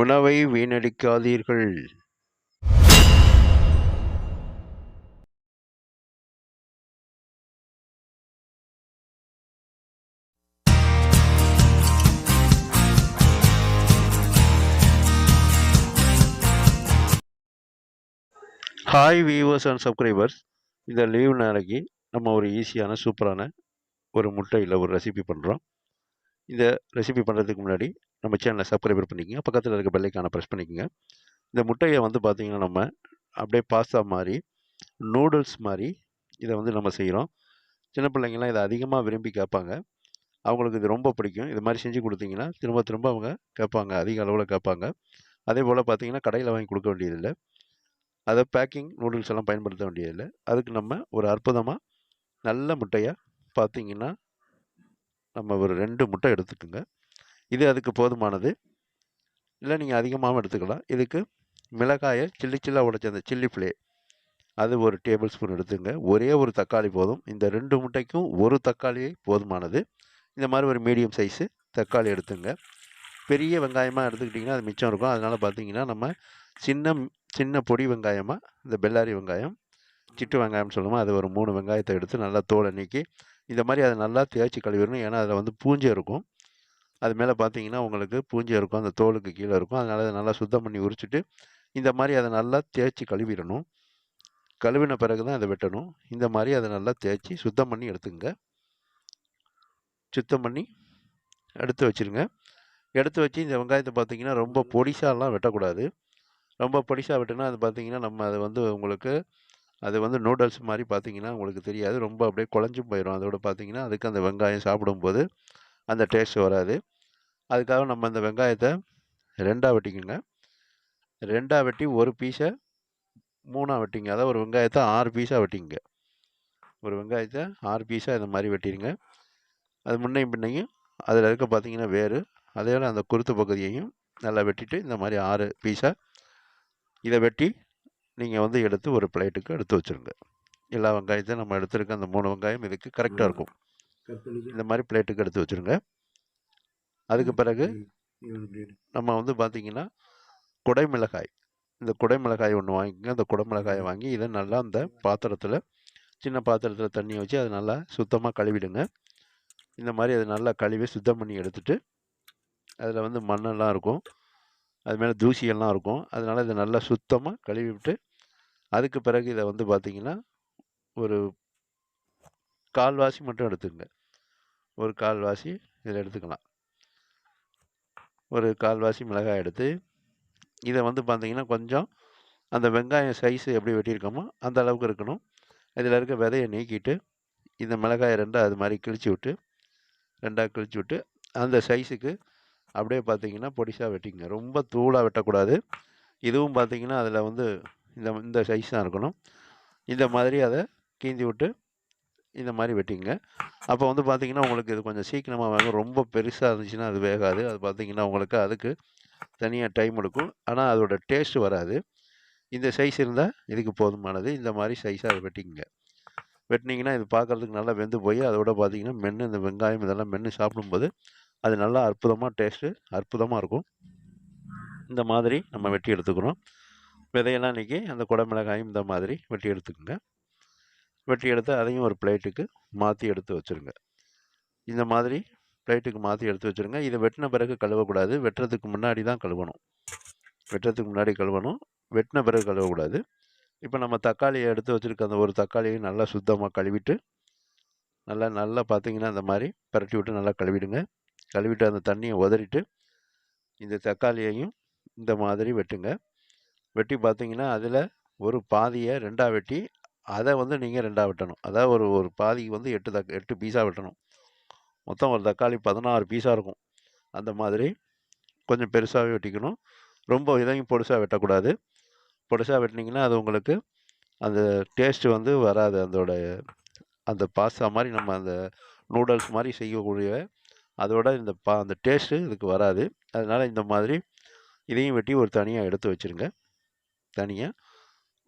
உணவை வீணடிக்காதீர்கள். Hi viewers and subscribers இந்த லீவ் நாளைக்கு நம்ம ஒரு ஈஸியான சூப்பரான ஒரு முட்டையில் ஒரு ரெசிபி பண்ணுறோம் இந்த ரெசிபி பண்ணுறதுக்கு முன்னாடி நம்ம சேனலை சப்ஸ்கிரைபர் பண்ணிக்கோங்க. பக்கத்தில் இருக்க பெல்லைக்கான ப்ரெஸ் பண்ணிக்கோங்க. இந்த முட்டையை வந்து பார்த்திங்கன்னா நம்ம அப்படியே பாஸ்தா மாதிரி நூடுல்ஸ் மாதிரி இதை வந்து நம்ம செய்கிறோம் சின்ன பிள்ளைங்கள்லாம் இதை அதிகமாக விரும்பி கேட்பாங்க. அவங்களுக்கு இது ரொம்ப பிடிக்கும். இது மாதிரி செஞ்சு கொடுத்தீங்கன்னா திரும்ப திரும்ப அவங்க கேட்பாங்க. அதிக அளவில் கேட்பாங்க. அதே போல் பார்த்திங்கன்னா கடையில் வாங்கி கொடுக்க வேண்டியதில்லை. அதை பேக்கிங் நூடுல்ஸ் எல்லாம் பயன்படுத்த வேண்டியதில்லை. அதுக்கு நம்ம ஒரு அற்புதமாக நல்ல முட்டையாக பார்த்தீங்கன்னா நம்ம ஒரு ரெண்டு முட்டை எடுத்துக்கோங்க. இது அதுக்கு போதுமானது. இல்லை நீங்கள் அதிகமாகவும் எடுத்துக்கலாம். இதுக்கு மிளகாயை சில்லி சில்லாக உடைச்ச அந்த சில்லி ஃப்ளே அது ஒரு டேபிள் ஸ்பூன் எடுத்துங்க. ஒரே ஒரு தக்காளி போதும். இந்த ரெண்டு முட்டைக்கும் ஒரு தக்காளியே போதுமானது. இந்த மாதிரி ஒரு மீடியம் சைஸு தக்காளி எடுத்துங்க. பெரிய வெங்காயமாக எடுத்துக்கிட்டிங்கன்னா அது மிச்சம் இருக்கும். அதனால் பார்த்தீங்கன்னா நம்ம சின்ன சின்ன பொடி வெங்காயமாக இந்த பெல்லாரி வெங்காயம் சிட்டு வெங்காயம் சொல்லுவோம். அது ஒரு மூணு வெங்காயத்தை எடுத்து நல்லா தோலை நீக்கி இந்த மாதிரி அதை நல்லா தேய்ச்சி கழுவிடணும். ஏன்னா அதில் வந்து பூஞ்சை இருக்கும். அது மேலே பார்த்தீங்கன்னா உங்களுக்கு பூஞ்சை இருக்கும் அந்த தோலுக்கு கீழே இருக்கும். அதனால் அதை நல்லா சுத்தம் பண்ணி உரிச்சிட்டு இந்த மாதிரி அதை நல்லா தேய்ச்சி கழுவிடணும். கழுவின பிறகு தான் அதை வெட்டணும். இந்த மாதிரி அதை நல்லா தேய்ச்சி சுத்தம் பண்ணி எடுத்துங்க சுத்தம் பண்ணி எடுத்து வச்சுருங்க. எடுத்து வச்சு இந்த வெங்காயத்தை பார்த்தீங்கன்னா ரொம்ப பொடிசாலாம் வெட்டக்கூடாது. ரொம்ப பொடிசாக வெட்டினா அது பார்த்தீங்கன்னா நம்ம அது வந்து உங்களுக்கு அது வந்து நூடுல்ஸ் மாதிரி பார்த்தீங்கன்னா உங்களுக்கு தெரியாது. ரொம்ப அப்படியே குழஞ்சும் போயிடும் அதோட பார்த்தீங்கன்னா அதுக்கு அந்த வெங்காயம் சாப்பிடும்போது அந்த டேஸ்ட் வராது. அதுக்காக நம்ம அந்த வெங்காயத்தை ரெண்டாக வெட்டிக்கோங்க. ரெண்டாக வெட்டி ஒரு பீஸை மூணாக வெட்டிங்க. அதாவது ஒரு வெங்காயத்தை ஆறு பீஸாக வெட்டிங்க. ஒரு வெங்காயத்தை ஆறு பீஸாக இந்த மாதிரி வெட்டிடுங்க. அது முன்னையும் பின்னையும் அதில் இருக்க பார்த்தீங்கன்னா வேறு அதே அந்த குருத்து பகுதியையும் நல்லா வெட்டிட்டு இந்த மாதிரி ஆறு பீஸாக இதை வெட்டி நீங்கள் வந்து எடுத்து ஒரு பிளேட்டுக்கு எடுத்து வச்சுருங்க. எல்லா வெங்காயத்தையும் நம்ம எடுத்துருக்க அந்த மூணு வெங்காயம் இதுக்கு கரெக்டாக இருக்கும். இந்த மாதிரி பிளேட்டுக்கு எடுத்து வச்சுருங்க. அதுக்கு பிறகு நம்ம வந்து பார்த்திங்கன்னா குடைமிளகாய் இந்த குடைமிளகாய் ஒன்று வாங்கிக்கோங்க. அந்த குடைமிளகாயை வாங்கி இதை நல்லா அந்த பாத்திரத்தில் சின்ன பாத்திரத்தில் தண்ணி வச்சு அதை நல்லா சுத்தமாக கழுவிடுங்க. இந்த மாதிரி அதை நல்லா கழுவி சுத்தம் பண்ணி எடுத்துட்டு அதில் வந்து மண்ணெல்லாம் இருக்கும். அது மேலே தூசியெல்லாம் இருக்கும். அதனால் இதை நல்லா சுத்தமாக கழுவி விட்டு அதுக்கு பிறகு இதை வந்து பார்த்திங்கன்னா ஒரு கால்வாசி மட்டும் எடுத்துக்கங்க. ஒரு கால்வாசி இதில் எடுத்துக்கலாம். ஒரு கால்வாசி மிளகாய் எடுத்து இதை வந்து பார்த்திங்கன்னா கொஞ்சம் அந்த வெங்காயம் சைஸு எப்படி வெட்டியிருக்கோமோ அந்த அளவுக்கு இருக்கணும். இதில் இருக்க விதையை நீக்கிட்டு இந்த மிளகாயை ரெண்டாக அது மாதிரி கிழிச்சு விட்டு ரெண்டாக கிழிச்சு விட்டு அந்த சைஸுக்கு அப்படியே பார்த்தீங்கன்னா பொடிசாக வெட்டிங்க ரொம்ப தூளாக வெட்டக்கூடாது. இதுவும் பார்த்திங்கன்னா அதில் வந்து இந்த இந்த சைஸ் தான் இருக்கணும். இந்த மாதிரி அதை கீந்தி விட்டு இந்த மாதிரி வெட்டிங்க. அப்போ வந்து பார்த்திங்கன்னா உங்களுக்கு இது கொஞ்சம் சீக்கிரமாக வேகும் ரொம்ப பெருசாக இருந்துச்சுன்னா அது வேகாது. அது பார்த்திங்கன்னா உங்களுக்கு அதுக்கு தனியாக டைம் எடுக்கும். ஆனால் அதோட டேஸ்ட் வராது. இந்த சைஸ் இருந்தால் இதுக்கு போதுமானது. இந்த மாதிரி சைஸாக அதை வெட்டிங்க வெட்டினீங்கன்னா இது பார்க்குறதுக்கு நல்லா வெந்து போய் அதோட பார்த்தீங்கன்னா மென்று இந்த வெங்காயம் இதெல்லாம் மென்று சாப்பிடும்போது அது நல்லா அற்புதமாக டேஸ்ட்டு அற்புதமாக இருக்கும். இந்த மாதிரி நம்ம வெட்டி எடுத்துக்கிறோம். விதையெல்லாம் இன்றைக்கி அந்த குடமிளகாயும் இந்த மாதிரி வெட்டி எடுத்துக்கோங்க. வெட்டி எடுத்து அதையும் ஒரு பிளேட்டுக்கு மாற்றி எடுத்து வச்சுருங்க. இந்த மாதிரி பிளேட்டுக்கு மாற்றி எடுத்து வச்சுருங்க. இதை வெட்டின பிறகு கழுவக்கூடாது. வெட்டுறதுக்கு முன்னாடி தான் கழுவணும். வெட்டுறதுக்கு முன்னாடி கழுவணும். வெட்டின பிறகு கழுவக்கூடாது. இப்போ நம்ம தக்காளியை எடுத்து வச்சுருக்க அந்த ஒரு தக்காளியை நல்லா சுத்தமாக கழுவிட்டு நல்லா நல்லா பார்த்தீங்கன்னா இந்த மாதிரி பரட்டி விட்டு நல்லா கழுவிடுங்க. கழுவிட்டு அந்த தண்ணியை உதறிட்டு இந்த தக்காளியையும் இந்த மாதிரி வெட்டுங்க. வெட்டி பார்த்தீங்கன்னா அதில் ஒரு பாதியை ரெண்டாக வெட்டி அதை வந்து நீங்கள் ரெண்டாக வெட்டணும். அதாவது ஒரு ஒரு பாதிக்கு வந்து எட்டு தக் எட்டு பீஸாக வெட்டணும். மொத்தம் ஒரு தக்காளி பதினாறு பீஸாக இருக்கும். அந்த மாதிரி கொஞ்சம் பெருசாகவே வெட்டிக்கணும். ரொம்ப இதையும் பொடுசாக வெட்டக்கூடாது. பொடுசாக வெட்டினீங்கன்னா அது உங்களுக்கு அந்த டேஸ்ட்டு வந்து வராது. அதோட அந்த பாஸ்தா மாதிரி நம்ம அந்த நூடுல்ஸ் மாதிரி செய்யக்கூடிய அதோட இந்த பா அந்த டேஸ்ட்டு இதுக்கு வராது. அதனால் இந்த மாதிரி இதையும் வெட்டி ஒரு தனியாக எடுத்து வச்சுருங்க. தனியாக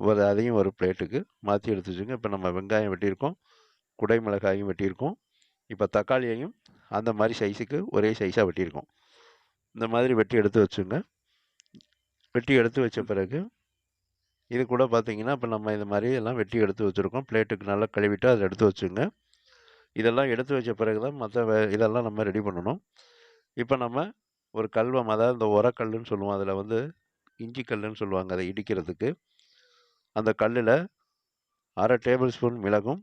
ஒரு அதையும் ஒரு பிளேட்டுக்கு மாற்றி எடுத்து வச்சுருங்க. இப்போ நம்ம வெங்காயம் வெட்டியிருக்கோம் குடை மிளகாயும் வெட்டியிருக்கோம். இப்போ தக்காளியையும் அந்த மாதிரி சைஸுக்கு ஒரே சைஸாக வெட்டியிருக்கோம். இந்த மாதிரி வெட்டி எடுத்து வச்சுங்க. வெட்டி எடுத்து வச்ச பிறகு இது கூட பார்த்திங்கன்னா இப்போ நம்ம இது மாதிரி எல்லாம் வெட்டி எடுத்து வச்சுருக்கோம். பிளேட்டுக்கு நல்லா கழுவிட்டு அதை எடுத்து வச்சுங்க. இதெல்லாம் எடுத்து வச்ச பிறகு தான் மற்ற வே இதெல்லாம் நம்ம ரெடி பண்ணணும். இப்போ நம்ம ஒரு கல்வம் அதாவது இந்த உரக்கல்லுன்னு சொல்லுவோம். அதில் வந்து இஞ்சி கல்லுன்னு சொல்லுவாங்க அதை இடிக்கிறதுக்கு. அந்த கல்லில் அரை டேபிள் ஸ்பூன் மிளகும்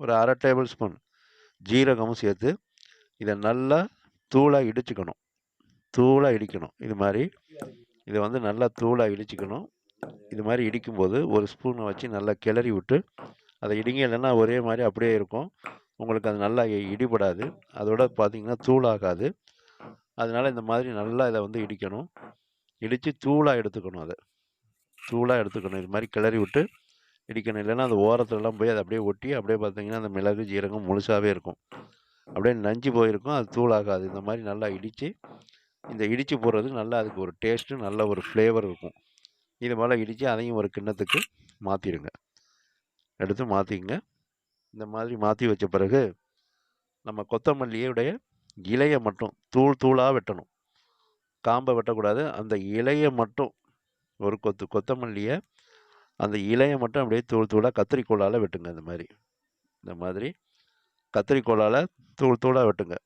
ஒரு அரை டேபிள் ஸ்பூன் ஜீரகமும் சேர்த்து இதை நல்லா தூளாக இடிச்சுக்கணும். தூளாக இடிக்கணும். இது மாதிரி இதை வந்து நல்லா தூளாக இடிச்சுக்கணும். இது மாதிரி இடிக்கும்போது ஒரு ஸ்பூனை வச்சு நல்லா கிளறி விட்டு அதை இடிங்க. இல்லைன்னா ஒரே மாதிரி அப்படியே இருக்கும். உங்களுக்கு அது நல்லா இடிபடாது. அதோட பார்த்திங்கன்னா தூளாகாது. அதனால் இந்த மாதிரி நல்லா இதை வந்து இடிக்கணும். இடித்து தூளாக எடுத்துக்கணும் அதை. தூளாக எடுத்துக்கணும். இது மாதிரி கிளறி விட்டு இடிக்கணும். இல்லைன்னா அந்த ஓரத்துலலாம் போய் அதை அப்படியே ஒட்டி அப்படியே பார்த்தீங்கன்னா அந்த மிளகு ஜீரகம் முழுசாகவே இருக்கும். அப்படியே நஞ்சு போயிருக்கும். அது தூளாகாது. இந்த மாதிரி நல்லா இடித்து இந்த இடித்து போடுறது நல்லா அதுக்கு ஒரு டேஸ்ட்டு நல்ல ஒரு ஃப்ளேவர் இருக்கும். இது போல் இடித்து அதையும் ஒரு கிண்ணத்துக்கு மாற்றிடுங்க எடுத்து மாற்றிங்க இந்த மாதிரி மாற்றி வச்ச பிறகு நம்ம கொத்தமல்லியுடைய இலையை மட்டும் தூள் தூளாக வெட்டணும். காம்பை வெட்டக்கூடாது. அந்த இலையை மட்டும் ஒரு கொத்து கொத்தமல்லியை அந்த இலையை மட்டும் அப்படியே தூள் தூளாக கத்திரிக்கோளால் வெட்டுங்க இந்த மாதிரி. இந்த மாதிரி கத்திரிக்கோளால் தூள் தூளாக வெட்டுங்க.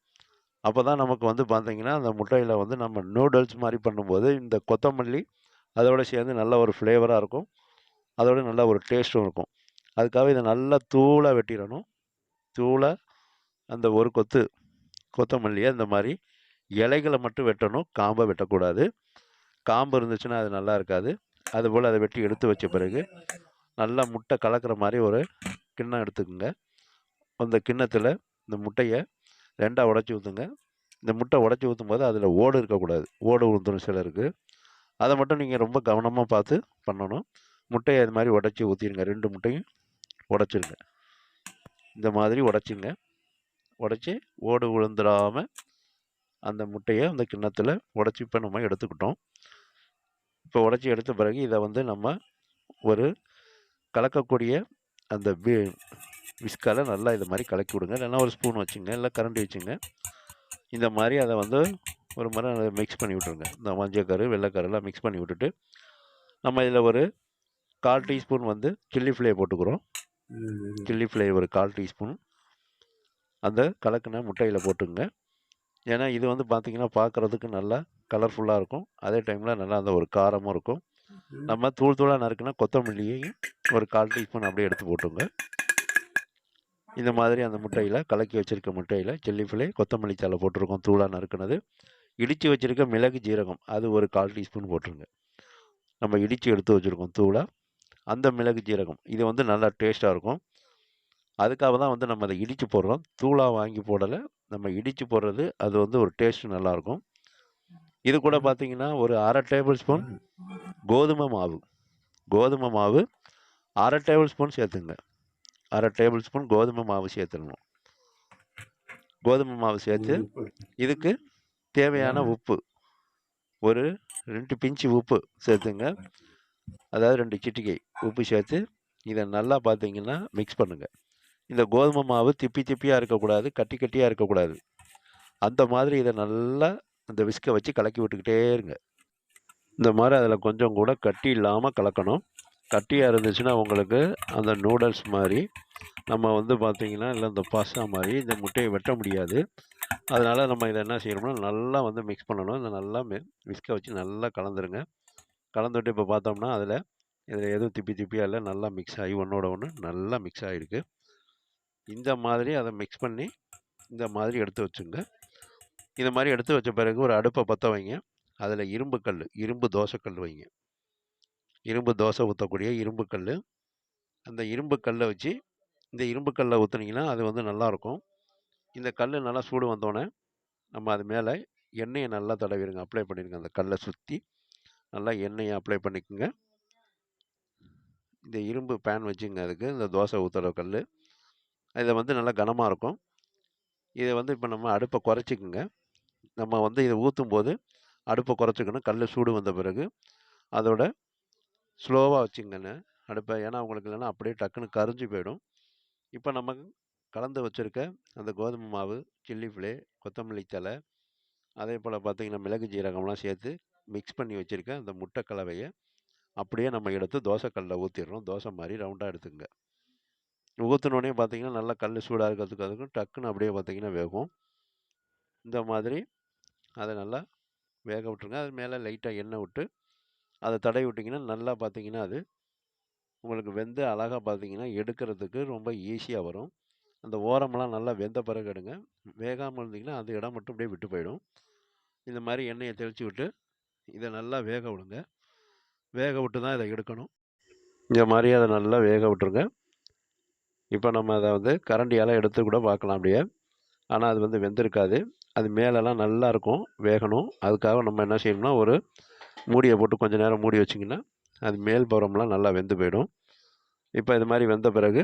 அப்போ தான் நமக்கு வந்து பார்த்தீங்கன்னா அந்த முட்டையில் வந்து நம்ம நூடுல்ஸ் மாதிரி பண்ணும்போது இந்த கொத்தமல்லி அதோட சேர்ந்து நல்ல ஒரு ஃப்ளேவராக இருக்கும். அதோட நல்ல ஒரு டேஸ்ட்டும் இருக்கும். அதுக்காக இதை நல்லா தூளாக வெட்டிடணும். தூளாக அந்த ஒரு கொத்து கொத்தமல்லியை இந்த மாதிரி இலைகளை மட்டும் வெட்டணும். காம்பை வெட்டக்கூடாது. காம்பு இருந்துச்சுன்னா அது நல்லா இருக்காது. அதுபோல் அதை வெட்டி எடுத்து வச்ச பிறகு நல்லா முட்டை கலக்கிற மாதிரி ஒரு கிண்ணம் எடுத்துக்கோங்க. அந்த கிண்ணத்தில் இந்த முட்டையை ரெண்டாக உடச்சி ஊற்றுங்க இந்த முட்டை உடச்சி ஊற்றும் போது அதில் ஓடு இருக்கக்கூடாது. ஓடு ஊற்றுணும் சிலருக்கு அதை மட்டும் நீங்கள் ரொம்ப கவனமாக பார்த்து பண்ணணும். முட்டையை அது மாதிரி உடச்சி ஊற்றிடுங்க ரெண்டு முட்டையும் உடச்சிருங்க. இந்த மாதிரி உடச்சிங்க உடச்சி ஓடு உளுந்துடாமல் அந்த முட்டையை அந்த கிண்ணத்தில் உடச்சி இப்போ நம்ம எடுத்துக்கிட்டோம். இப்போ உடச்சி எடுத்த பிறகு இதை வந்து நம்ம ஒரு கலக்கக்கூடிய அந்த வி- விஸ்கால நல்லா இது மாதிரி கலக்கி விடுங்க. இல்லைன்னா ஒரு ஸ்பூன் வச்சுங்க இல்லை கரண்டி வச்சுங்க. இந்த மாதிரி அதை வந்து ஒரு முறை மிக்ஸ் பண்ணி விட்ருங்க இந்த மஞ்சக்கரு வெள்ளைக்கருலாம் மிக்ஸ் பண்ணி விட்டுட்டு நம்ம இதில் ஒரு கால் டீஸ்பூன் வந்து சில்லி ஃப்ளே போட்டுக்கிறோம். சில்லி ஃப்ளே ஒரு கால் டீஸ்பூன். அந்த கலக்கின முட்டையில் போட்டுங்க. ஏன்னா இது வந்து பார்த்தீங்கன்னா பார்க்குறதுக்கு நல்லா கலர்ஃபுல்லாக இருக்கும். அதே டைமில் நல்லா அந்த ஒரு காரமும் இருக்கும். நம்ம தூள் தூளாக நறுக்குனா கொத்தமல்லியையும் ஒரு கால் டீஸ்பூன் அப்படியே எடுத்து போட்டுங்க. இந்த மாதிரி அந்த முட்டையில் கலக்கி வச்சுருக்க முட்டையில் சில்லி ஃபிலே கொத்தமல்லி தழை போட்டிருக்கோம் தூளாக நறுக்குனது. இடித்து வச்சுருக்க மிளகு ஜீரகம் அது ஒரு கால் டீஸ்பூன் போட்டுருங்க. நம்ம இடித்து எடுத்து வச்சுருக்கோம் தூளாக அந்த மிளகு ஜீரகம் இது வந்து நல்லா டேஸ்ட்டாக இருக்கும். அதுக்காக தான் வந்து நம்ம அதை இடித்து போடுறோம். தூளாக வாங்கி போடலை. நம்ம இடித்து போடுறது அது வந்து ஒரு டேஸ்ட் நல்லாயிருக்கும் இது கூட பார்த்தீங்கன்னா ஒரு அரை டேபிள் ஸ்பூன் கோதுமை மாவு. கோதுமை மாவு அரை டேபிள் ஸ்பூன் சேர்த்துங்க. அரை டேபிள் ஸ்பூன் கோதுமை மாவு சேர்த்துடணும். கோதுமை மாவு சேர்த்து இதுக்கு தேவையான உப்பு. ஒரு ரெண்டு பிஞ்சு உப்பு சேர்த்துங்க. அதாவது ரெண்டு சிட்டிகை உப்பு சேர்த்து இதை நல்லா பார்த்தீங்கன்னா மிக்ஸ் பண்ணுங்கள் இந்த கோதுமை மாவு திப்பி திப்பியாக இருக்கக்கூடாது கட்டி கட்டியாக இருக்கக்கூடாது. அந்த மாதிரி இதை நல்லா அந்த விஸ்கை வச்சு கலக்கி விட்டுக்கிட்டே இருங்க. இந்த மாதிரி அதில் கொஞ்சம் கூட கட்டி இல்லாமல் கலக்கணும். கட்டியாக இருந்துச்சுன்னா உங்களுக்கு அந்த நூடுல்ஸ் மாதிரி நம்ம வந்து பார்த்திங்கன்னா இல்லை இந்த பாஸ்தா மாதிரி இந்த முட்டையை வெட்ட முடியாது. அதனால் நம்ம இதை என்ன செய்யணும்னா நல்லா வந்து மிக்ஸ் பண்ணணும். இந்த நல்லா விஸ்கை வச்சு நல்லா கலந்துருங்க. கலந்துட்டு இப்போ பார்த்தோம்னா அதில் இதில் எதுவும் திப்பி திப்பியாக இல்லை நல்லா மிக்ஸ் ஆகி ஒன்றோட ஒன்று நல்லா மிக்ஸ் ஆகிருக்கு இந்த மாதிரி அதை மிக்ஸ் பண்ணி இந்த மாதிரி எடுத்து வச்சுங்க. இதை மாதிரி எடுத்து வச்ச பிறகு ஒரு அடுப்பை பற்ற வைங்க. அதில் இரும்பு கல் இரும்பு தோசைக்கல் வைங்க. இரும்பு தோசை ஊற்றக்கூடிய இரும்பு கல் அந்த இரும்பு கல்லை வச்சு இந்த இரும்பு கல்லை ஊற்றுனீங்கன்னா அது வந்து நல்லாயிருக்கும் இந்த கல் நல்லா சூடு வந்தோடனே நம்ம அது மேலே எண்ணெயை நல்லா தடவிடுங்க அப்ளை பண்ணிடுங்க அந்த கல்லை சுற்றி நல்லா எண்ணெயை அப்ளை பண்ணிக்கோங்க. இந்த இரும்பு பேன் வச்சுங்க அதுக்கு. இந்த தோசை ஊற்றுற கல் இதை வந்து நல்லா கனமாக இருக்கும். இதை வந்து இப்போ நம்ம அடுப்பை குறைச்சிக்குங்க. நம்ம வந்து இதை ஊற்றும் போது அடுப்பை குறைச்சிக்கணும். கல் சூடு வந்த பிறகு அதோட ஸ்லோவாக வச்சுங்கண்ணே அடுப்பை. ஏன்னா உங்களுக்கு இல்லைன்னா அப்படியே டக்குன்னு கரிஞ்சு போயிடும். இப்போ நம்ம கலந்து வச்சுருக்க அந்த கோதுமை மாவு சில்லி ஃப்ளே கொத்தமல்லி தழை அதே போல் பார்த்திங்கன்னா மிளகு ஜீரகம்லாம் சேர்த்து மிக்ஸ் பண்ணி வச்சுருக்க அந்த முட்டை கலவையை அப்படியே நம்ம எடுத்து தோசைக்கல்லில் ஊற்றிடுறோம் தோசை மாதிரி ரவுண்டாக எடுத்துங்க. ஊற்றினோடனே பார்த்திங்கன்னா நல்லா கல் சூடாக இருக்கிறதுக்கு அதுக்கும் டக்குன்னு அப்படியே பார்த்திங்கன்னா வேகும். இந்த மாதிரி அதை நல்லா வேக விட்டுருங்க. அது மேலே லைட்டாக எண்ணெய் விட்டு அதை தடவி விட்டிங்கன்னா நல்லா பார்த்தீங்கன்னா அது உங்களுக்கு வெந்து அழகாக பார்த்தீங்கன்னா எடுக்கிறதுக்கு ரொம்ப ஈஸியாக வரும். அந்த ஓரமெல்லாம் நல்லா வெந்த பிறகு எடுங்க. வேகாமல் இருந்தீங்கன்னா அந்த இடம் மட்டும் அப்படியே விட்டு போயிடும். இந்த மாதிரி எண்ணெயை தெளித்து விட்டு இதை நல்லா வேக விடுங்க. வேக விட்டு தான் இதை எடுக்கணும். இந்த மாதிரி அதை நல்லா வேக விட்டுருங்க. இப்போ நம்ம அதை வந்து கரண்டியால் எடுத்து கூட பார்க்கலாம் அப்படியே. ஆனால் அது வந்து வெந்திருக்காது. அது மேலெலாம் நல்லா இருக்கும் வேகணும். அதுக்காக நம்ம என்ன செய்யணும்னா ஒரு மூடியை போட்டு கொஞ்சம் நேரம் மூடி வச்சிங்கன்னா அது மேல் புறம்லாம் நல்லா வெந்து போயிடும். இப்போ இது மாதிரி வெந்த பிறகு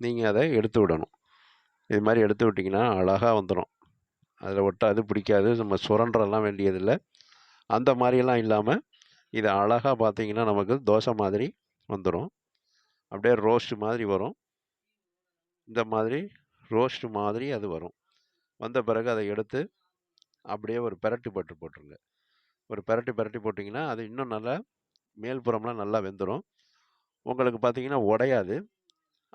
நீங்கள் அதை எடுத்து விடணும். இது மாதிரி எடுத்து விட்டிங்கன்னா அழகாக வந்துடும் அதில் ஒட்டாது பிடிக்காது நம்ம சுரண்டெல்லாம் வேண்டியதில்லை. அந்த மாதிரியெல்லாம் இல்லாமல் இது அழகாக பார்த்தீங்கன்னா நமக்கு தோசை மாதிரி வந்துடும் அப்படியே ரோஸ்ட் மாதிரி வரும். இந்த மாதிரி ரோஸ்ட் மாதிரி அது வரும். வந்த பிறகு அதை எடுத்து அப்படியே ஒரு பெரட்டி பட்டு போட்டுருங்க. ஒரு பெரட்டி பெரட்டி போட்டிங்கன்னா அது இன்னும் நல்லா மேல்புறம்லாம் நல்லா வெந்துடும் உங்களுக்கு பார்த்தீங்கன்னா உடையாது.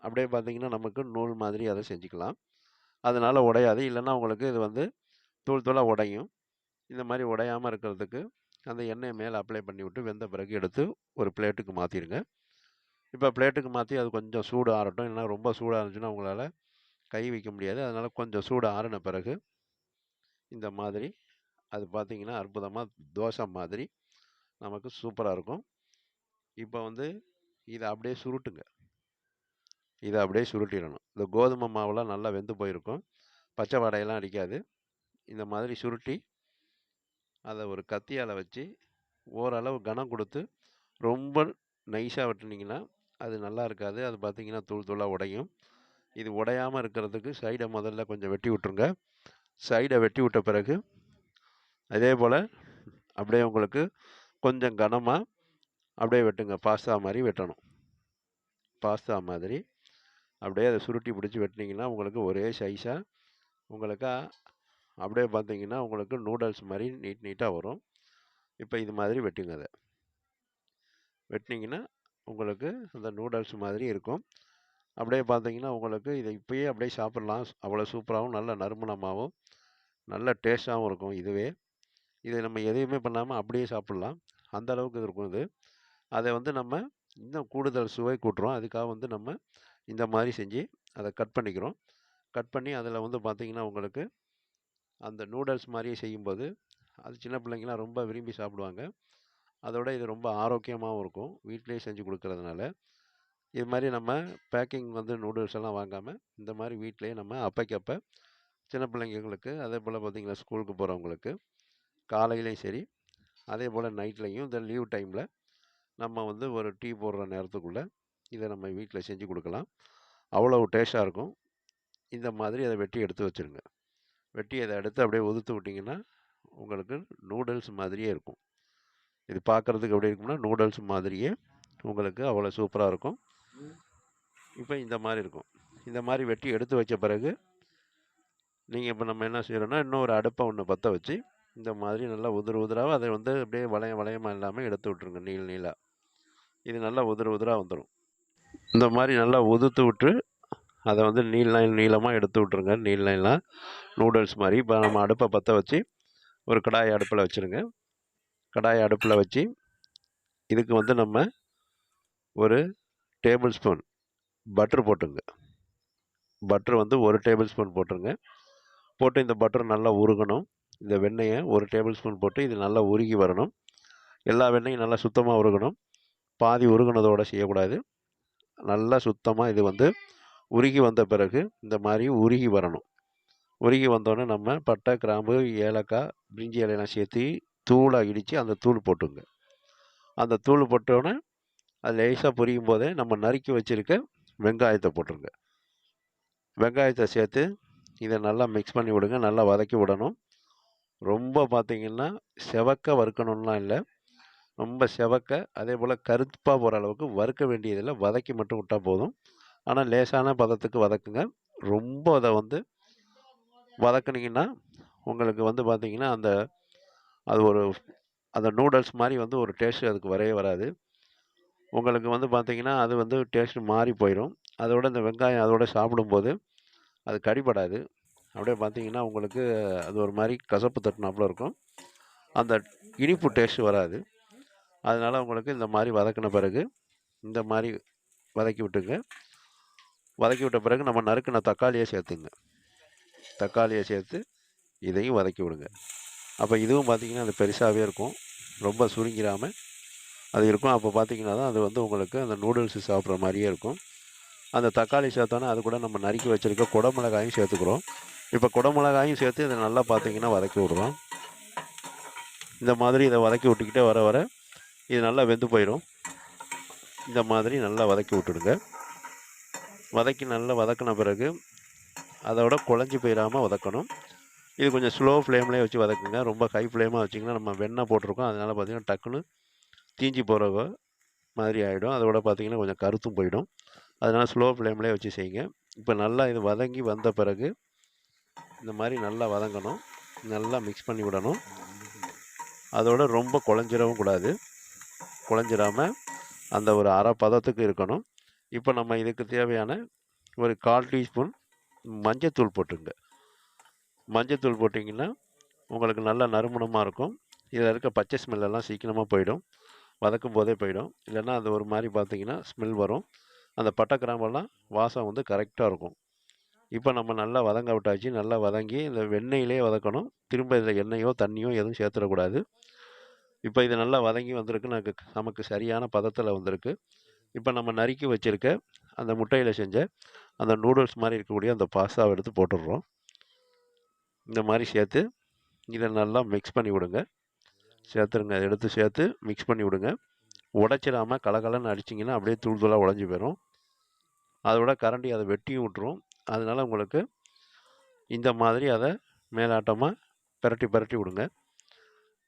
அப்படியே பார்த்தீங்கன்னா நமக்கு நூல் மாதிரி அதை செஞ்சுக்கலாம். அதனால் உடையாது. இல்லைன்னா உங்களுக்கு இது வந்து தூள் தூளாக உடையும். இந்த மாதிரி உடையாமல் இருக்கிறதுக்கு அந்த எண்ணெயை மேலே அப்ளை பண்ணி விட்டு வெந்த பிறகு எடுத்து ஒரு பிளேட்டுக்கு மாற்றிடுங்க இப்போ பிளேட்டுக்கு மாற்றி அது கொஞ்சம் சூடு ஆறட்டும். இல்லைன்னா ரொம்ப சூடாக இருந்துச்சுன்னா உங்களால் கை வைக்க முடியாது. அதனால் கொஞ்சம் சூடு ஆறின பிறகு இந்த மாதிரி அது பார்த்தீங்கன்னா அற்புதமாக தோசை மாதிரி நமக்கு சூப்பராக இருக்கும். இப்போ வந்து இதை அப்படியே சுருட்டுங்க. இதை அப்படியே சுருட்டிடணும். இந்த கோதுமை மாவுலாம் நல்லா வெந்து போயிருக்கும். பச்சை வடையெல்லாம் அடிக்காது. இந்த மாதிரி சுருட்டி அதை ஒரு கத்தியால் வச்சு ஓரளவு கனம் கொடுத்து ரொம்ப நைஸாக வெட்டினீங்கன்னா அது நல்லா இருக்காது. அது பார்த்தீங்கன்னா தூள் தூளாக உடையும். இது உடையாமல் இருக்கிறதுக்கு சைடை முதல்ல கொஞ்சம் வெட்டி விட்ருங்க சைடை வெட்டி விட்ட பிறகு அதே போல் அப்படியே உங்களுக்கு கொஞ்சம் கனமாக அப்படியே வெட்டுங்க. பாஸ்தா மாதிரி வெட்டணும். பாஸ்தா மாதிரி அப்படியே அதை சுருட்டி பிடிச்சி வெட்டினீங்கன்னா உங்களுக்கு ஒரே சைஸாக உங்களுக்கு அப்படியே பார்த்தீங்கன்னா உங்களுக்கு நூடுல்ஸ் மாதிரி நீட் நீட்டாக வரும். இப்போ இது மாதிரி வெட்டுங்க அதை. வெட்டினீங்கன்னா உங்களுக்கு அந்த நூடுல்ஸ் மாதிரி இருக்கும். அப்படியே பார்த்தீங்கன்னா உங்களுக்கு இதை இப்பயே அப்படியே சாப்பிட்லாம். அவ்வளோ சூப்பராகவும் நல்ல நறுமணமாகவும் நல்ல டேஸ்ட்டாகவும் இருக்கும் இதுவே. இதை நம்ம எதையுமே பண்ணாமல் அப்படியே சாப்பிட்லாம். அந்த அளவுக்கு இருக்கும் இது. அதை வந்து நம்ம இன்னும் கூடுதல் சுவை கூட்டுறோம். அதுக்காக வந்து நம்ம இந்த மாதிரி செஞ்சு அதை கட் பண்ணிக்கிறோம். கட் பண்ணி அதில் வந்து பார்த்திங்கன்னா உங்களுக்கு அந்த நூடுல்ஸ் மாதிரியே செய்யும்போது அது சின்ன பிள்ளைங்களாம் ரொம்ப விரும்பி சாப்பிடுவாங்க. அதோட இது ரொம்ப ஆரோக்கியமாகவும் இருக்கும். வீட்டிலேயே செஞ்சு கொடுக்கறதுனால. இது மாதிரி நம்ம பேக்கிங் வந்து நூடுல்ஸ் எல்லாம் வாங்காமல் இந்த மாதிரி வீட்டிலேயே நம்ம அப்பைக்கப்போ சின்ன பிள்ளைங்களுக்கு அதே போல் பார்த்திங்கன்னா ஸ்கூலுக்கு போகிறவங்களுக்கு காலையிலையும் சரி அதே போல் நைட்லேயும் இந்த லீவ் டைமில் நம்ம வந்து ஒரு டீ போடுற நேரத்துக்குள்ளே இதை நம்ம வீட்டில் செஞ்சு கொடுக்கலாம். அவ்வளோ டேஸ்ட்டாக இருக்கும். இந்த மாதிரி அதை வெட்டி எடுத்து வச்சுருங்க. வெட்டி அதை எடுத்து அப்படியே உதுத்து விட்டிங்கன்னா உங்களுக்கு நூடுல்ஸ் மாதிரியே இருக்கும். இது பார்க்குறதுக்கு எப்படி இருக்கும்னா நூடுல்ஸ் மாதிரியே உங்களுக்கு அவ்வளோ சூப்பராக இருக்கும். இப்போ இந்த மாதிரி இருக்கும். இந்த மாதிரி வெட்டி எடுத்து வச்ச பிறகு நீங்கள் இப்போ நம்ம என்ன செய்கிறோன்னா இன்னொரு அடுப்பை ஒன்று பற்ற வச்சு இந்த மாதிரி நல்லா உதிர உதிராக அதை வந்து அப்படியே வளையம் வளையமாக இல்லாமல் எடுத்து விட்ருங்க நீள் நீளாக இது நல்லா உதிர உதிராக வந்துடும் இந்த மாதிரி நல்லா உதுத்து விட்டு அதை வந்து நீள் நீள் நீளமாக எடுத்து விட்ருங்க நீள் நீளாக நூடுல்ஸ் மாதிரி இப்போ நம்ம அடுப்பை பற்ற வச்சு ஒரு கடாய் அடுப்பில் வச்சுருங்க. கடாய் அடுப்பில் வச்சு இதுக்கு வந்து நம்ம ஒரு டேபிள் ஸ்பூன் பட்ரு போட்டுங்க. பட்ரு வந்து ஒரு டேபிள் ஸ்பூன் போட்டுருங்க. போட்டு இந்த பட்டர் நல்லா உருகணும். இந்த வெண்ணெயை ஒரு டேபிள் ஸ்பூன் போட்டு இது நல்லா உருகி வரணும். எல்லா வெண்ணெயும் நல்லா சுத்தமாக உருகணும். பாதி உருகினதோடு செய்யக்கூடாது. நல்லா சுத்தமாக இது வந்து உருகி வந்த பிறகு இந்த மாதிரி உருகி வரணும். உருகி வந்தோடனே நம்ம பட்டை கிராம்பு ஏலக்காய் பிரிஞ்சி இலையெல்லாம் சேர்த்து தூளாக இடித்து அந்த தூள் போட்டுங்க. அந்த தூள் போட்டோடனே அது லேசாக பொரியும் போதே நம்ம நறுக்கி வச்சுருக்க வெங்காயத்தை போட்டுருங்க. வெங்காயத்தை சேர்த்து இதை நல்லா மிக்ஸ் பண்ணி விடுங்க. நல்லா வதக்கி விடணும். ரொம்ப பார்த்திங்கன்னா செவக்க வறுக்கணும்லாம் இல்லை. ரொம்ப செவக்க அதே போல் கருப்பாக போகிற அளவுக்கு வறுக்க வேண்டியதில்லை. வதக்கி மட்டும் விட்டால் போதும். ஆனால் லேசான பதத்துக்கு வதக்குங்க. ரொம்ப அதை வந்து வதக்குனிங்கன்னா உங்களுக்கு வந்து பார்த்திங்கன்னா அந்த அது ஒரு அந்த நூடுல்ஸ் மாதிரி வந்து ஒரு டேஸ்ட் அதுக்கு வரவே வராது. உங்களுக்கு வந்து பார்த்திங்கன்னா அது வந்து டேஸ்ட் மாறி போயிடும் அதோட இந்த வெங்காயம் அதோட சாப்பிடும்போது அது கடிபடாது. அப்படியே பார்த்தீங்கன்னா உங்களுக்கு அது ஒரு மாதிரி கசப்பு தட்டினாப்புல இருக்கும். அந்த இனிப்பு டேஸ்ட் வராது. அதனால் உங்களுக்கு இந்த மாதிரி வதக்கின பிறகு இந்த மாதிரி வதக்கி விட்டுங்க. வதக்கி விட்ட பிறகு நம்ம நறுக்கின தக்காளியை சேர்த்துங்க. தக்காளியை சேர்த்து இதையும் வதக்கி விடுங்க. அப்போ இதுவும் பார்த்திங்கன்னா அது பெருசாகவே இருக்கும். ரொம்ப சுருங்கிடாமல் அது இருக்கும். அப்போ பார்த்தீங்கன்னா தான் அது வந்து உங்களுக்கு அந்த நூடுல்ஸ் சாப்பிட்ற மாதிரியே இருக்கும். அந்த தக்காளி சேர்த்தோன்னா அது கூட நம்ம நறுக்கி வச்சுருக்க குடமிளகாயும் சேர்த்துக்கிறோம். இப்போ குடமிளகாயும் சேர்த்து இதை நல்லா பார்த்தீங்கன்னா வதக்கி விடுறோம். இந்த மாதிரி இதை வதக்கி விட்டுக்கிட்டே வர வர இது நல்லா வெந்து போயிடும் இந்த மாதிரி நல்லா வதக்கி விட்டுடுங்க. வதக்கி நல்லா வதக்கின பிறகு அதோட குழஞ்சி போயிடாமல் வதக்கணும். இது கொஞ்சம் ஸ்லோ ஃப்ளேம்லேயே வச்சு வதக்குங்க. ரொம்ப ஹை ஃப்ளேமாக வச்சிங்கன்னா நம்ம வெண்ணெய் போட்டிருக்கோம். அதனால் பார்த்திங்கன்னா டக்குன்னு தீஞ்சி போகிற மாதிரி ஆகிடும் அதோட பார்த்திங்கன்னா கொஞ்சம் கருத்தும் போயிடும். அதனால் ஸ்லோ ஃப்ளேம்லேயே வச்சு செய்யுங்க. இப்போ நல்லா இது வதங்கி வந்த பிறகு இந்த மாதிரி நல்லா வதங்கணும். நல்லா மிக்ஸ் பண்ணி விடணும். அதோட ரொம்ப குழஞ்சிடவும் கூடாது. குழஞ்சிடாமல் அந்த ஒரு அரை பதத்துக்கு இருக்கணும். இப்போ நம்ம இதுக்கு தேவையான ஒரு கால் டீஸ்பூன் மஞ்சத்தூள் போட்டுங்க. மஞ்சத்தூள் போட்டிங்கன்னா உங்களுக்கு நல்ல நறுமணமாக இருக்கும். இதில் இருக்க பச்சை ஸ்மெல்லெல்லாம் சீக்கிரமாக போயிடும். வதக்கும் போதே போயிடும். இல்லைன்னா அது ஒரு மாதிரி பார்த்தீங்கன்னா ஸ்மெல் வரும். அந்த பட்டை கிராம்பெல்லாம் வாசம் வந்து கரெக்டாக இருக்கும். இப்போ நம்ம நல்லா வதங்க விட்டாச்சு நல்லா வதங்கி இந்த வெண்ணெயிலே வதக்கணும். திரும்ப இதில் எண்ணெயோ தண்ணியோ எதுவும் சேர்த்துடக்கூடாது. இப்போ இது நல்லா வதங்கி வந்திருக்கு. நமக்கு நமக்கு சரியான பதத்தில் வந்திருக்கு. இப்போ நம்ம நறுக்கி வச்சுருக்க அந்த முட்டையில் செஞ்ச அந்த நூடுல்ஸ் மாதிரி இருக்கக்கூடிய அந்த பாஸ்தாவை எடுத்து போட்டுடுறோம். இந்த மாதிரி சேர்த்து இதை நல்லா மிக்ஸ் பண்ணி விடுங்க. சேர்த்துருங்க. எடுத்து சேர்த்து மிக்ஸ் பண்ணி விடுங்க. உடைச்சிடாமல் கலகலன்னு அடிச்சிங்கன்னா அப்படியே தூள் தூளாக உடஞ்சி போயிடும் அதோட கரண்டி அதை வெட்டியும் விட்டுரும். அதனால் உங்களுக்கு இந்த மாதிரி அதை மேலாட்டமாக பிரட்டி பிரட்டி விடுங்க.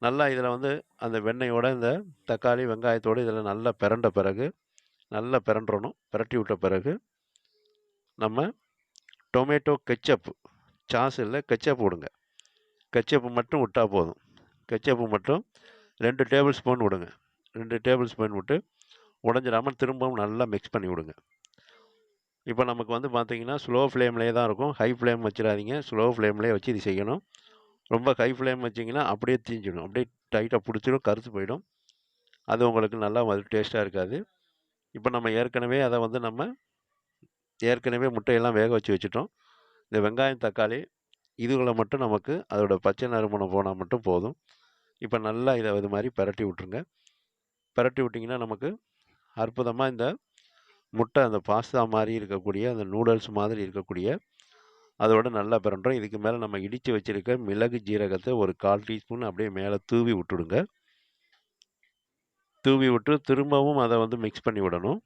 நல்லா இதில் வந்து அந்த வெண்ணெயோட இந்த தக்காளி வெங்காயத்தோடு இதில் நல்லா பிறண்ட பிறகு நல்லா பிறண்டுறணும் பிரட்டி விட்ட பிறகு நம்ம டொமேட்டோ கெச்சப் சாஸ் இல்லை கெச்சப் விடுங்க. கெச்சப்பு மட்டும் விட்டால் போதும். கெச்சப்பு மட்டும் ரெண்டு டேபிள் ஸ்பூன் விடுங்க. ரெண்டு டேபிள் ஸ்பூன் விட்டு உடஞ்சிடாமல் திரும்பவும் நல்லா மிக்ஸ் பண்ணி விடுங்க. இப்போ நமக்கு வந்து பார்த்தீங்கன்னா ஸ்லோ ஃப்ளேம்லேயே தான் இருக்கும். ஹை ஃப்ளேம் வச்சிடாதீங்க. ஸ்லோ ஃப்ளேம்லேயே வச்சு இது செய்யணும். ரொம்ப ஹை ஃப்ளேம் வச்சிங்கன்னா அப்படியே தீஞ்சிடும். அப்படியே டைட்டாக பிடிச்சிடும். கருத்து போயிடும். அது உங்களுக்கு நல்லா டேஸ்ட்டாக இருக்காது. இப்போ நம்ம ஏற்கனவே அதை வந்து நம்ம ஏற்கனவே முட்டையெல்லாம் வேக வச்சு வச்சுட்டோம். இந்த வெங்காயம் தக்காளி இதுகளை மட்டும் நமக்கு அதோட பச்சை நறுமணம் போனால் மட்டும் போதும். இப்போ நல்லா இதை இது மாதிரி பரட்டி விட்ருங்க பரட்டி விட்டிங்கன்னா நமக்கு அற்புதமாக இந்த முட்டை அந்த பாஸ்தா மாதிரி இருக்கக்கூடிய அந்த நூடுல்ஸ் மாதிரி இருக்கக்கூடிய அதோட நல்லா பிறன்றோம் இதுக்கு மேலே நம்ம இடித்து வச்சுருக்க மிளகு ஜீரகத்தை ஒரு கால் டீஸ்பூன் அப்படியே மேலே தூவி விட்டுடுங்க. தூவி விட்டு திரும்பவும் அதை வந்து மிக்ஸ் பண்ணி விடணும்.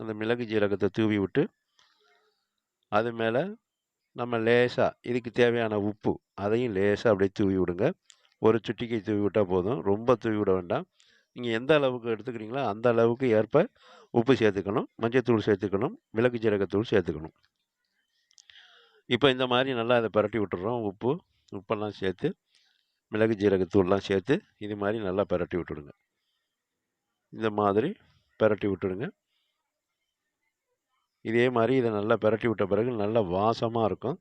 அந்த மிளகு ஜீரகத்தை தூவி விட்டு அது மேலே நம்ம லேசாக இதுக்கு தேவையான உப்பு அதையும் லேசாக அப்படியே தூவி விடுங்க. ஒரு சுட்டிக்கை தூவி விட்டால் போதும். ரொம்ப தூவி விட வேண்டாம். நீங்கள் எந்த அளவுக்கு எடுத்துக்கிறீங்களோ அந்த அளவுக்கு ஏற்ப உப்பு சேர்த்துக்கணும் மஞ்சத்தூள் சேர்த்துக்கணும் மிளகு ஜீரகத்தூள் சேர்த்துக்கணும். இப்போ இந்த மாதிரி நல்லா அதை பரட்டி விட்டுறோம். உப்பு உப்பெல்லாம் சேர்த்து மிளகு ஜீரகத்தூள்லாம் சேர்த்து இது மாதிரி நல்லா பரட்டி விட்டுடுங்க. இந்த மாதிரி பரட்டி விட்டுடுங்க. இதே மாதிரி இதை நல்லா பெரட்டி விட்ட பிறகு நல்லா வாசமாக இருக்கும்.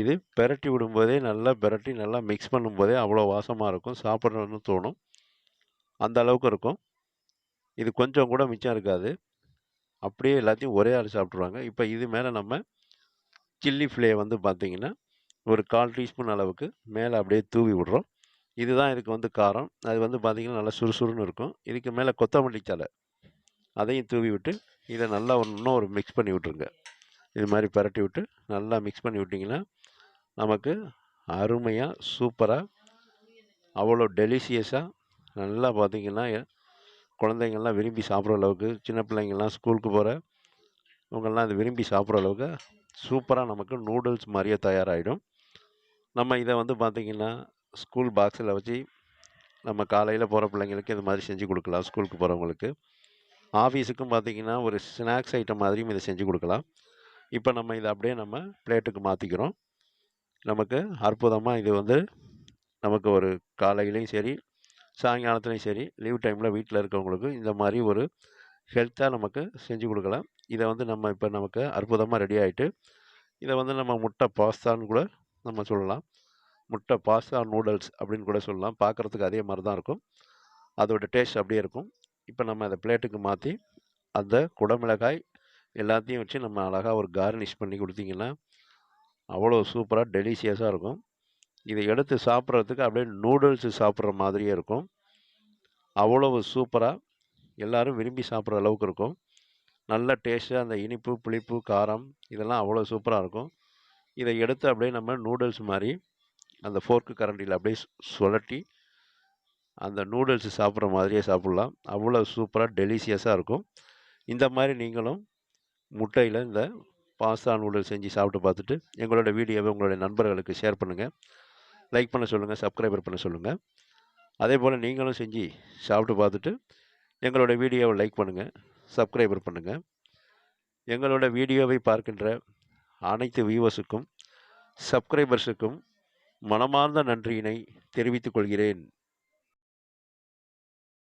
இது பெரட்டி விடும்போதே நல்லா பெரட்டி நல்லா மிக்ஸ் பண்ணும்போதே அவ்வளோ வாசமாக இருக்கும் சாப்பிட்றதுன்னு தோணும். அந்த அளவுக்கு இருக்கும். இது கொஞ்சம் கூட மிச்சம் இருக்காது. அப்படியே எல்லாத்தையும் ஒரே ஆள் சாப்பிட்ருவாங்க இப்போ இது மேலே நம்ம சில்லி ஃப்ளே வந்து பார்த்திங்கன்னா ஒரு கால் டீஸ்பூன் அளவுக்கு மேலே அப்படியே தூவி விடுறோம். இதுதான் இதுக்கு வந்து காரம். அது வந்து பார்த்திங்கன்னா நல்லா சுறுசுறுன்னு இருக்கும். இதுக்கு மேலே கொத்தமல்லி தலை அதையும் தூவி விட்டு இதை நல்லா இன்னும் ஒரு மிக்ஸ் பண்ணி விட்ருங்க இது மாதிரி பரட்டி விட்டு நல்லா மிக்ஸ் பண்ணி விட்டிங்கன்னா நமக்கு அருமையாக சூப்பராக அவ்வளோ டெலிஷியஸாக நல்லா பார்த்திங்கன்னா குழந்தைங்கள்லாம் விரும்பி சாப்பிட்ற அளவுக்கு சின்ன பிள்ளைங்கள்லாம் ஸ்கூலுக்கு போகிற இவங்கெல்லாம் அதை விரும்பி சாப்பிட்ற அளவுக்கு சூப்பராக நமக்கு நூடுல்ஸ் மாதிரியே தயாராகிடும் நம்ம இதை வந்து பார்த்திங்கன்னா ஸ்கூல் பாக்ஸில் வச்சு நம்ம காலையில் போகிற பிள்ளைங்களுக்கு இது மாதிரி செஞ்சு கொடுக்கலாம் ஸ்கூலுக்கு போகிறவங்களுக்கு ஆஃபீஸுக்கும் பார்த்திங்கன்னா ஒரு ஸ்நாக்ஸ் ஐட்டம் மாதிரியும் இதை செஞ்சு கொடுக்கலாம். இப்போ நம்ம இதை அப்படியே நம்ம பிளேட்டுக்கு மாற்றிக்கிறோம் நமக்கு அற்புதமாக இது வந்து நமக்கு ஒரு காலையிலையும் சரி சாயங்காலத்துலேயும் சரி லீவ் டைமில் வீட்டில் இருக்கவங்களுக்கு இந்த மாதிரி ஒரு ஹெல்த்தாக நமக்கு செஞ்சு கொடுக்கலாம். இதை வந்து நம்ம இப்போ நமக்கு அற்புதமாக ரெடி ஆகிட்டு இதை வந்து நம்ம முட்டை பாஸ்தான்னு கூட நம்ம சொல்லலாம். முட்டை பாஸ்தா நூடுல்ஸ் அப்படின்னு கூட சொல்லலாம். பார்க்குறதுக்கு அதே மாதிரி தான் இருக்கும். அதோட டேஸ்ட் அப்படியே இருக்கும். இப்போ நம்ம அதை பிளேட்டுக்கு மாற்றி அந்த குடமிளகாய் எல்லாத்தையும் வச்சு நம்ம அழகாக ஒரு கார்னிஷ் பண்ணி கொடுத்தீங்கன்னா அவ்வளோ சூப்பராக டெலிஷியஸாக இருக்கும். இதை எடுத்து சாப்பிட்றதுக்கு அப்படியே நூடுல்ஸ் சாப்பிட்ற மாதிரியே இருக்கும். அவ்வளவு சூப்பராக எல்லோரும் விரும்பி சாப்பிட்ற அளவுக்கு இருக்கும். நல்ல டேஸ்ட்டு அந்த இனிப்பு புளிப்பு காரம் இதெல்லாம் அவ்வளோ சூப்பராக இருக்கும். இதை எடுத்து அப்படியே நம்ம நூடுல்ஸ் மாதிரி அந்த ஃபோர்க்கு கரண்டியில் அப்படியே சுழட்டி அந்த நூடுல்ஸ் சாப்பிட்ற மாதிரியே சாப்பிட்லாம். அவ்வளோ சூப்பராக டெலிஷியஸாக இருக்கும். இந்த மாதிரி நீங்களும் முட்டையில் இந்த பாஸ்தா நூடுல்ஸ் செஞ்சு சாப்பிட்டு பார்த்துட்டு எங்களோட வீடியோவை உங்களுடைய நண்பர்களுக்கு ஷேர் பண்ணுங்கள் லைக் பண்ண சொல்லுங்கள் சப்ஸ்கிரைபர் பண்ண சொல்லுங்கள் அதே போல் நீங்களும் செஞ்சு சாப்பிட்டு பார்த்துட்டு எங்களோட வீடியோவை லைக் பண்ணுங்கள் சப்ஸ்கிரைபர் பண்ணுங்கள் எங்களோட வீடியோவை பார்க்கின்ற அனைத்து வியூவர்ஸுக்கும் சப்ஸ்கிரைபர்ஸுக்கும் மனமார்ந்த நன்றியினை தெரிவித்துக் கொள்கிறேன்.